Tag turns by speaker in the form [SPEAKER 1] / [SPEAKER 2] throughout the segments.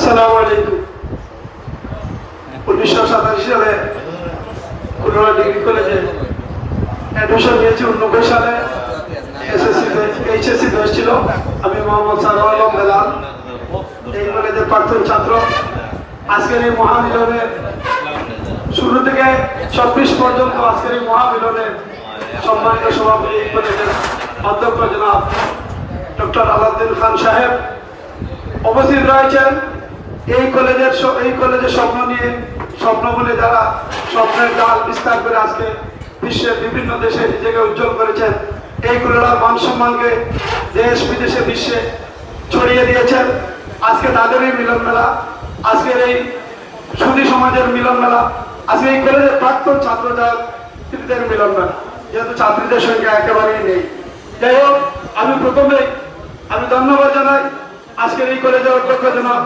[SPEAKER 1] আসসালামু আলাইকুম। উনিশশো সাতাশি সালে খুলনা ডিগ্রি কলেজে অ্যাডমিশন নিয়েছি, উননব্বই সালে এসএসসি এইচএসসি হয়েছিল আমি মোহাম্মদ সারোয়ার আলম বেলাল, এই কলেজের প্রাক্তন ছাত্র। আজকের এই মহামিলনে শুরু থেকে চব্বিশ পর্যন্ত আজকের এই মহামিলনে সম্মানিত সভাপতি কলেজের অধ্যক্ষ জনাব ডক্টর আলাউদ্দিন খান সাহেব উপস্থিত রয়েছেন। এই কলেজের এই কলেজের স্বপ্ন নিয়ে স্বপ্ন বলে যারা স্বপ্নের ডাল বিস্তার করে আজকে বিশ্বের বিভিন্ন দেশে নিজেকে উজ্জ্বল করেছেন, এই কলেজার মান সম্মানকে দেশ বিদেশে বিশ্বে ছড়িয়ে দিয়েছেন। আজকে তাদেরই মিলন মেলা, আজকের এই সুদী সমাজের মিলন মেলা, আজকে এই কলেজের প্রাক্তন ছাত্র ছাত্রীদের মিলন মেলা। যেহেতু ছাত্রীদের সংখ্যা একেবারেই নেই। যাই হোক, আমি প্রথমেই আমি ধন্যবাদ জানাই আজকের এই কলেজের অধ্যক্ষ জনাব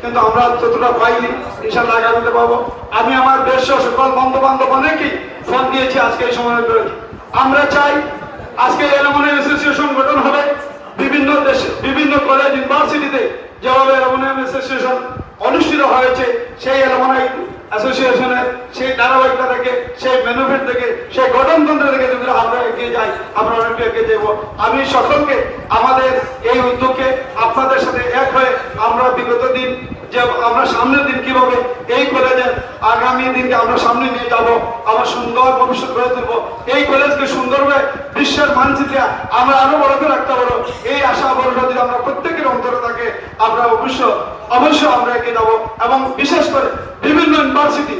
[SPEAKER 1] কিন্তু আমরা যতটা পাইনি ইনশাল্লাহ আগামীতে পাবো। আমি আমার দেশ সকল বন্ধু বান্ধব অনেকেই ফোন দিয়েছি আজকে এই আমরা চাই আজকে এলামনে অ্যাসোসিয়েশন গঠন হবে বিভিন্ন দেশে বিভিন্ন কলেজ ইউনিভার্সিটিতে যেভাবে অ্যাসোসিয়েশন অনুষ্ঠিত হয়েছে, সেই অ্যাসোসিয়েশনের সেই ধারাবাহিকতা থেকে, সেই থেকে, সেই গঠনতন্ত্র থেকে যদি আমরা এগিয়ে যাই, আমরা অনেকটা এগিয়ে যাব। আমি সকলকে আমাদের এই উদ্যোগকে আপনাদের সাথে এক হয়ে আমরা বিগত দিন যে আমরা সামনের দিন কীভাবে এই কলেজের আগামী দিনকে আমরা সামনে নিয়ে যাব, আমরা সুন্দর ভবিষ্যৎ গড়ে তুলব, এই কলেজকে সুন্দরভাবে বিশ্বের মানচিত্রে আমরা আরও অবশ্য অবশ্যই আমরা এগিয়ে যাব এবং বিশেষ করে বিভিন্ন ইউনিভার্সিটি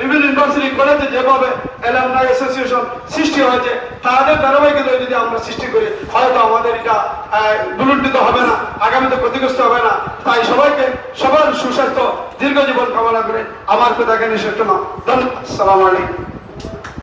[SPEAKER 1] বিভিন্ন ইউনিভার্সিটি কলেজে যেভাবে এলামনাই অ্যাসোসিয়েশন সৃষ্টি হয়েছে, তাদের ধারাবাহিকতা যদি আমরা সৃষ্টি করি, হয়তো আমাদের এটা দুলুণ্ঠিত হবে না, আগামীতে ক্ষতিগ্রস্ত হবে না। তাই সবাইকে সবার সুস্বাস্থ্য, দীর্ঘ জীবন কামনা করে আমার পিতাকে নিঃশ্বাস ধন্যবাদ। সালাম আলাইকুম।